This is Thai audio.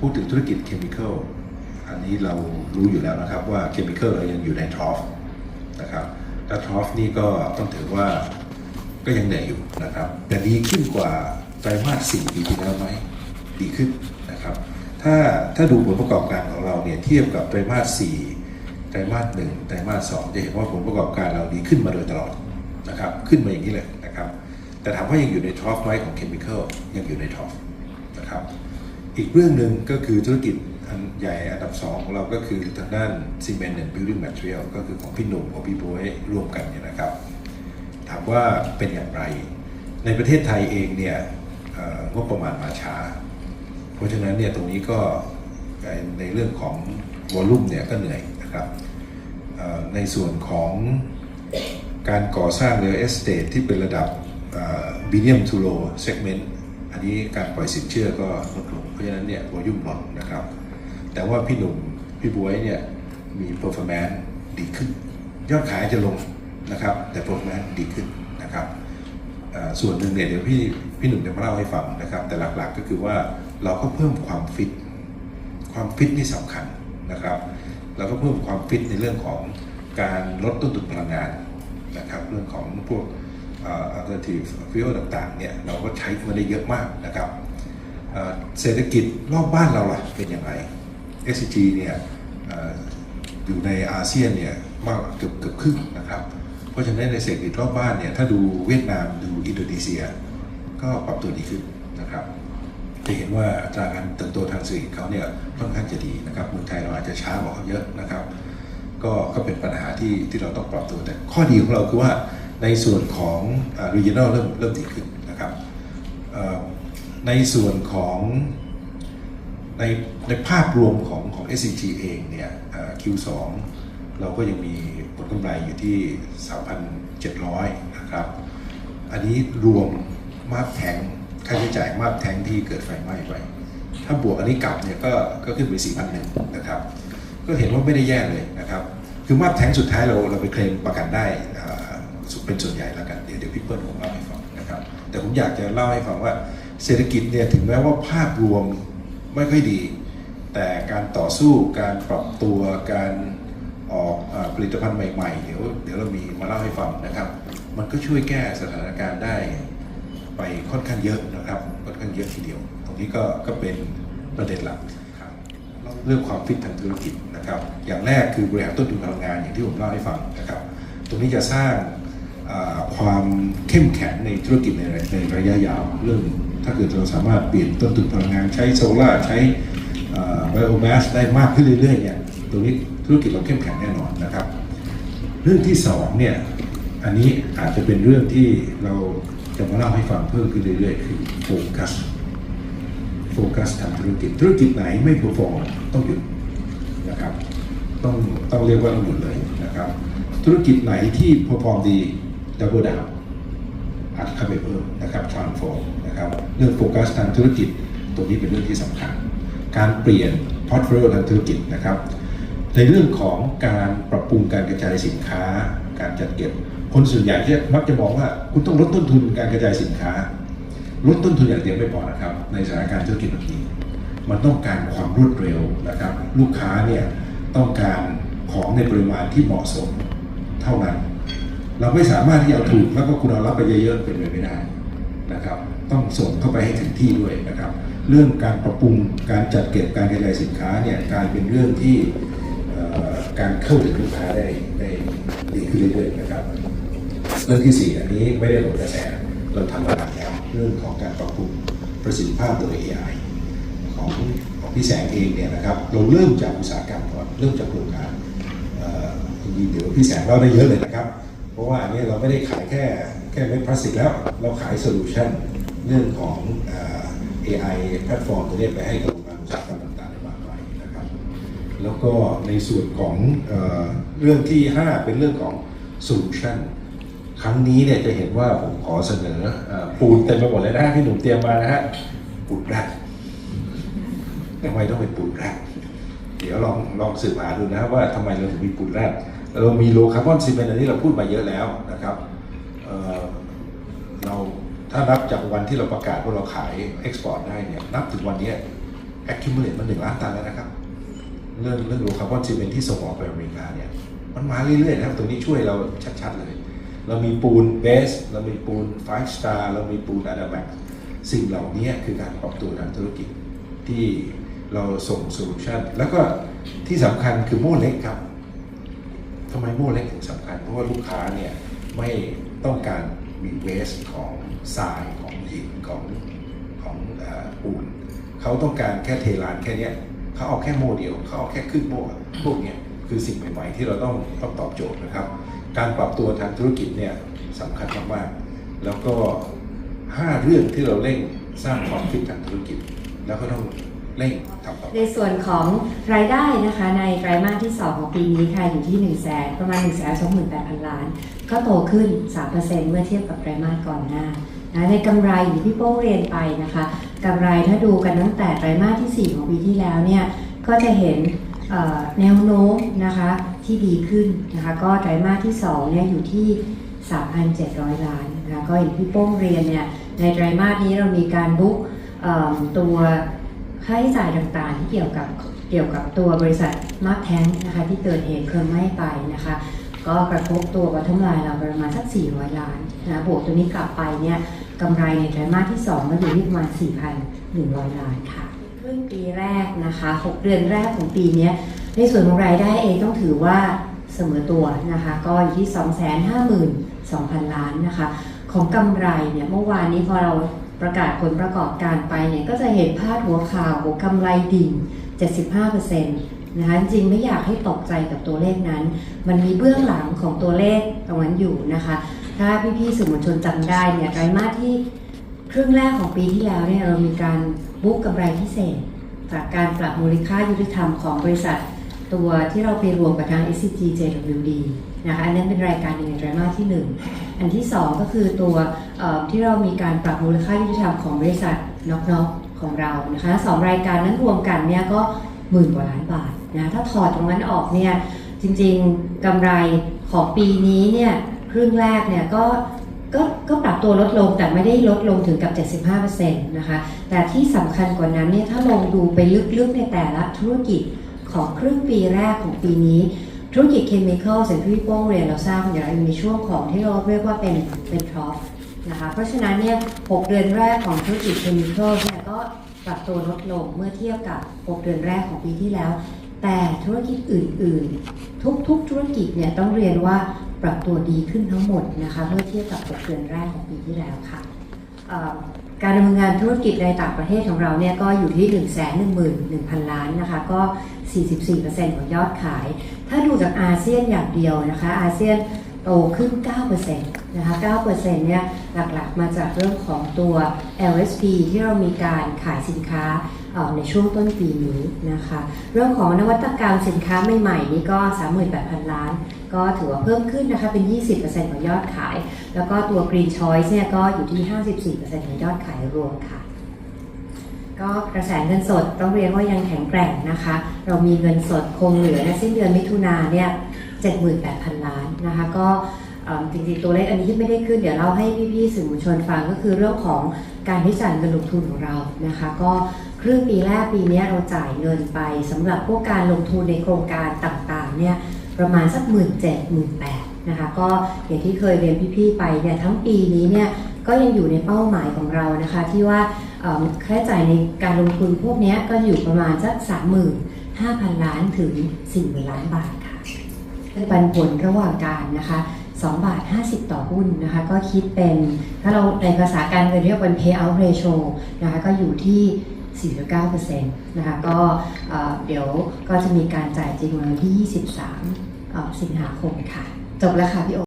พูดถึงธุรกิจเคมีคอลอันนี้เรารู้อยู่แล้วนะครับว่าเคมีคอลเรายังอยู่ในทรอฟนะครับและทรอฟนี่ก็ต้องถือว่าก็ยังเหนื่อยอยู่นะครับ แต่ดีขึ้นกว่าไตรมาสสี่ปีที่แล้วไหมดีขึ้นนะครับถ้าถ้าดูผลประกอบการของเราเนี่ยเทียบกับไตรมาสสี่ไตรมาสหนึ่งไตรมาสสองจะเห็นว่าผลประกอบการเราดีขึ้นมาโดยตลอดนะครับขึ้นมาอย่างนี้เลยนะครับแต่ถามว่ายังอยู่ในทรอฟไหมของเคมีคอลยังอยู่ในทรอฟนะครับ อีกเรื่องหนึ่งก็คือธุรกิจอันใหญ่อันดับสองของเราก็คือทางด้าน Cement and Building Material ก็คือของพี่หนุ่มของพี่บวยร่วมกันเนี่ยนะครับ ถามว่าเป็นอย่างไร ในประเทศไทยเองเนี่ยงบประมาณมาช้า เพราะฉะนั้นเนี่ยตรงนี้ก็ในเรื่องของวอลลุ่มเนี่ยก็เหนื่อยนะครับในส่วนของการก่อสร้างเรือเอสเตทที่เป็นระดับบีเนียมทูโลเซกเมนต์ นี้การปล่อยสินเชื่อก็ลดลงเพราะฉะนั้นเนี่ยวอลลุ่มลดนะครับ แต่ว่าพี่หนุ่มพี่บวยเนี่ยมีเ performance ดีขึ้น ยอดขายจะลงนะครับ แต่ performance ดีขึ้นนะครับส่วนหนึ่งเนี่ยเดี๋ยวพี่พี่หนุ่มจะมาเล่าให้ฟังนะครับ แต่หลักๆก็คือว่าเราก็เพิ่มความฟิตความฟิตนี่สำคัญนะครับเราก็เพิ่มความฟิตในเรื่องของการลดต้นทุนพลังงานนะครับ เรื่องของพวก alternative fuel ต่างๆเนี่ยเราก็ใช้มาได้เยอะมากนะครับเศรษฐกิจรอบบ้านเราล่ะเป็นย่างไร SCG เนี่ยเอ่ออยู่ในอาเซียนเนี่ยมากเกือบเกือบครึ่งนะครับ เพราะฉะนั้นในเศรษฐกิจรอบบ้านเนี่ยถ้าดูเวียดนามดูอินโดนีเซีย ก็ปรับตัวดีขึ้นนะครับจะเห็นว่าอัตราการเติบโตทางเศรษฐกิจเขาเนี่ยค่อนข้างจะดีนะครับเมืองไทยเราอาจจะช้ากว่าเขาเยอะนะครับ ก็ก็เป็นปัญหาที่ที่เราต้องปรับตัวแต่ข้อดีของเราคือว่า ในส่วนของ regional เริ่มเริ่มดีขึ้นนะครับในส่วนของในในภาพรวมของของ SCG เองเนี่ยเอ่อ Q2 เราก็ยังมีผลกำไรอยู่ที่ 3,700 นะครับ อันนี้รวมมาบแทงค่าใช้จ่ายมาบแทงที่เกิดไฟไหม้ไป ถ้าบวกอันนี้กลับเนี่ยก็ก็ขึ้นไป4 0 0 0นะครับ ก็เห็นว่าไม่ได้แย่เลยนะครับ คือมาบแทงสุดท้ายเราเราไปเคลมประกันได้ เป็นส่วนใหญ่แล้วกันเดี๋ยวเดี๋ยวพี่เปิ้ลผมเล่าให้ฟังนะครับ แต่ผมอยากจะเล่าให้ฟังว่าเศรษฐกิจเนี่ยถึงแม้ว่าภาพรวมไม่ค่อยดี แต่การต่อสู้การปรับตัวการออกผลิตภัณฑ์ใหม่ ๆ เดี๋ยวเดี๋ยวเรามีมาเล่าให้ฟังนะครับ มันก็ช่วยแก้สถานการณ์ได้ไปค่อนข้างเยอะนะครับค่อนข้างเยอะทีเดียว ตรงนี้ก็ก็เป็นประเด็นหลักเรื่องความฟิตทางธุรกิจนะครับ อย่างแรกคือบริหารต้นทุนพลังงานอย่างที่ผมเล่าให้ฟังนะครับ ตรงนี้จะสร้าง ความเข้มแข็งในธุรกิจในระในระยะยาวเรื่องถ้าเกิดเราสามารถเปลี่ยนต้นทุนพลังงานใช้โซลาร์ใช้ไบโอแมสได้มากขึ้นเรื่อยๆเนี่ยตรงนี้ธุรกิจเราเข้มแข็งแน่นอนนะครับ เรื่องที่สองเนี่ยอันนี้อาจจะเป็นเรื่องที่เราจะมาเล่าให้ฟังเพิ่มขึ้นเรื่อยๆคือโฟกัสโฟกัสทางธุรกิจธุรกิจไหนไม่เพอร์ฟอร์มต้องหยุดนะครับต้องต้องเรียกว่าต้องหยุดเลยนะครับ ธุรกิจไหนที่เพอร์ฟอร์มดี ดับเบิลดาวอัดเข้าไปเพิ่มนะครับทรานส์ฟอร์มนะครับเรื่องโฟกัสทางธุรกิจตัวนี้เป็นเรื่องที่สำคัญ การเปลี่ยนพอร์ตโฟลิโอทางธุรกิจนะครับในเรื่องของการปรับปรุงการกระจายสินค้า การจัดเก็บ คนส่วนใหญ่ที่มักจะมองว่าคุณต้องลดต้นทุนการกระจายสินค้า ลดต้นทุนอย่างเดียวไม่พอนะครับ ในสถานการณ์ธุรกิจแบบนี้ มันต้องการความรวดเร็วนะครับ ลูกค้าเนี่ยต้องการของในปริมาณที่เหมาะสมเท่านั้น เราไม่สามารถที่จะถูกแล้วก็คุณเอารับไปเยอะๆเป็นไปไม่ได้นะครับ ต้องส่งเข้าไปให้ถึงที่ด้วยนะครับ เรื่องการปรับปรุงการจัดเก็บการกระจายสินค้าเนี่ยกลายเป็นเรื่องที่การเข้าถึงลูกค้าได้ได้ดีขึ้นเรื่อยๆนะครับ เรื่องที่สี่อันนี้ไม่ได้หลงกระแสเราทำมานานแล้วเรื่องของการปรับปรุงประสิทธิภาพโดย AI ของของพี่แสงเองเนี่ยนะครับเราเริ่มจากอุตสาหกรรมก่อนเริ่มจากโรงงานเอ่อจริงๆเดี๋ยวพี่แสงเล่าได้เยอะเลยนะครับ เพราะว่าอันนี้เราไม่ได้ขายแค่แค่เม็ดพลาสติกแล้ว เราขายโซลูชันเรื่องของเอ่อแพลตฟอร์มตัวนี้ไปให้กับโรงงานอุตสาหกรรมต่างๆได้มากมายนะครับ แล้วก็ในส่วนของเอเรื่องที่ 5 เป็นเรื่องของโซลูชันครั้งนี้เนี่ยจะเห็นว่าผมขอเสนออปูนเต็มไปหมดเลยนะฮะที่หนุ่มเตรียมมานะฮะปูนแรกทำไมต้องเป็นปูนแรกเดี๋ยวลองลองสืบหาดูนะว่าทำไมเราถึงมีปูนแรก เรามีโลคาร์บอนซีเมนต์อันนี้เราพูดมาเยอะแล้วนะครับเเราถ้านับจากวันที่เราประกาศว่าเราขายเอ็กซ์พอร์ตได้เนี่ยนับถึงวันนี้ย accumulate มาหนึ่งล้านตันแล้วนะครับ เรื่องเรื่องโลคาร์บอนซีเมนต์ที่ส่งออกไปอเมริกาเนี่ยมันมาเรื่อยๆนะครับตรงนี้ช่วยเราชัดๆเลย เรามีปูนเบส เรามีปูนไฟสตาร์เรามีปูนอะดาแมกสิ่งเหล่านี้คือการปรับตัวทางธุรกิจที่เราส่งโซลูชันแล้วก็ที่สำคัญคือโม่เล็กครับ ทำไมโม่เล็กถึงสำคัญ เพราะว่าลูกค้าเนี่ยไม่ต้องการมีเวสของทรายของหินของของเอ่อปูนเขาต้องการแค่เทลานแค่เนี้ยเขาเอาแค่โม่เดียวเขาเอาแค่ครึ่งโม่พวกเนี้ยคือสิ่งใหม่ๆที่เราต้องต้องตอบโจทย์นะครับ การปรับตัวทางธุรกิจเนี่ยสำคัญมากๆแล้วก็ 5 เรื่องที่เราเร่งสร้างความคิดทางธุรกิจ แล้วก็ต้อง เร่งทำต่อในส่วนของรายได้นะคะในไตรมาสที่ 2 ของปีนี้ค่ะอยู่ที่1นึ่งแสนประมาณ1นึ่งแสนสองหมื่นแปดพันล้าน ก็โตขึ้น 3%เมื่อเทียบกับไตรมาสก่อนหน้านะในกำไรอย่างที่พี่โป้เรียนไปนะคะกำไรถ้าดูกันตั้งแต่ไตรมาสที่ 4 ของปีที่แล้วเนี่ยก็จะเห็นแนวโน้มนะคะที่ดีขึ้นนะคะก็ไตรมาสที่2เนี่ยอยู่ที่ 3,700 ล้านนะคะก็อย่างที่พี่โป้งเรียนเนี่ยในไตรมาสนี้เรามีการบุ๊กตัว ค่าใช้จ่ายต่างๆ ที่เกี่ยวกับเกี่ยวกับตัวบริษัทมาร์คแทงนะคะที่เกิดเหตุเพลิงไหม้ไปนะคะ ก็กระทบตัววัตถุลายเราประมาณสัก 400 ล้านนะบวกตัวนี้กลับไปเนี่ยกำไรในไตรมาสที่ 2 ก็อยู่ที่ประมาณ 4,100 ล้านค่ะครึ่งปีแรกนะคะ 6 เดือนแรกของปีนี้ในส่วนของรายได้เองต้องถือว่าเสมอตัวนะคะ ก็อยู่ที่ 252,000 ล้านนะคะ ของกำไรเนี่ยเมื่อวานนี้พอเรา ประกาศผลประกอบการไปเนี่ยก็จะเห็นพาดหัวข่าวกกำไรดิ่ง 75%นะคะจริงๆไม่อยากให้ตกใจกับตัวเลขนั้น มันมีเบื้องหลังของตัวเลขตรงนั้นอยู่นะคะ ถ้าพี่ๆสื่อมวลชนจำได้เนี่ยไตรมาสที่ครึ่งแรกของปีที่แล้วเนี่ยเรามีการบุ๊กกำไรพิเศษ จากการปรับมูลค่ายุติธรรมของบริษัท ตัวที่เราไปรวมกับทาง SCG JWD นะคะอันนั้นเป็นรายการหนึ่งในไตรมาสที่ 1 อันที่ 2 ก็คือตัวที่เรามีการปรับมูลค่ายุติธรรมของบริษัทน็อกน็อกของเรานะคะสองรายการนั้นรวมกันเนี่ยก็หมื่นกว่าล้านบาทนะถ้าถอดตรงนั้นออกเนี่ยจริงๆกำไรของปีนี้เนี่ยครึ่งแรกเนี่ยก็ก็ก็ปรับตัวลดลงแต่ไม่ได้ลดลงถึงกับ 75%นะคะแต่ที่สำคัญกว่านั้นเนี่ยถ้าลองดูไปลึกๆในแต่ละธุรกิจของครึ่งปีแรกของปีนี้ ธุรกิจเคมีคอลสิ่งที่พี่โป้งเรียนเราทราบอยู่แล้วมีช่วงของที่เราเรียกว่าเป็นเป็นทรอฟนะคะเพราะฉะนั้นเนี่ย6เดือนแรกของธุรกิจเคมีคอลเนี่ยก็ปรับตัวลดลงเมื่อเทียบกับ 6 เดือนแรกของปีที่แล้ว แต่ธุรกิจอื่น ๆ ทุกๆ ธุรกิจเนี่ยต้องเรียนว่าปรับตัวดีขึ้นทั้งหมดนะคะเมื่อเทียบกับ 6 เดือนแรกของปีที่แล้วค่ะ การดำเนินงานธุรกิจในต่างประเทศของเราเนี่ยก็อยู่ที่ 1 1 1 0 0 0 ล้านนะคะก็ 44%ของยอดขาย ถ้าดูจากอาเซียนอย่างเดียวนะคะอาเซียนโตขึ้น 9% นะคะ9%เนี่ยหลักๆมาจากเรื่องของตัว LSP ที่เรามีการขายสินค้าในช่วงต้นปีนี้นะคะ เรื่องของนวัตกรรมสินค้าใหม่ๆนี่ก็ 38,000 ล้าน ก็ถือว่าเพิ่มขึ้นนะคะ เป็น 20%ของยอดขาย แล้วก็ตัว Green Choice เนี่ยก็อยู่ที่ 54%ของยอดขายรวมค่ะก็กระแสเงินสดต้องเรียนว่ายังแข็งแกร่งนะคะ เรามีเงินสดคงเหลือในสิ้นเดือนมิถุนาเนี่ย 78,000 ล้านนะคะ ก็ จริงๆตัวเลขอันนี้ที่ไม่ได้ขึ้นเดี๋ยวเล่าให้พี่ๆสื่อมวลชนฟังก็คือเรื่องของการที่จ่ายเงินลงทุนของเรานะคะ ก็ครึ่งปีแรกปีนี้เราจ่ายเงินไปสำหรับพวกการลงทุนในโครงการต่างๆเนี่ยประมาณสักหมื่นเจ็ดหมื่นแปดนะคะก็อย่างที่เคยเรียนพี่ๆไปเนี่ยทั้งปีนี้เนี่ยก็ยังอยู่ในเป้าหมายของเรานะคะ ที่ว่าค่าใช้จ่ายในการลงทุนพวกนี้ก็อยู่ประมาณสักสามหมื่นห้าพันล้านถึงสี่หมื่นล้านบาทค่ะเปันผลระหว่างการนะคะ 2 บาท 50 ต่อหุ้นนะคะ ก็คิดเป็น ถ้าเราในภาษาการเงินเรียกว่า payout ratio นะคะ ก็อยู่ที่49%นะคะ ก็เอ่อเดี๋ยวก็จะมีการจ่ายจริงวันที่ 23 สิงหาคมค่ะ จบแล้วค่ะพี่โอ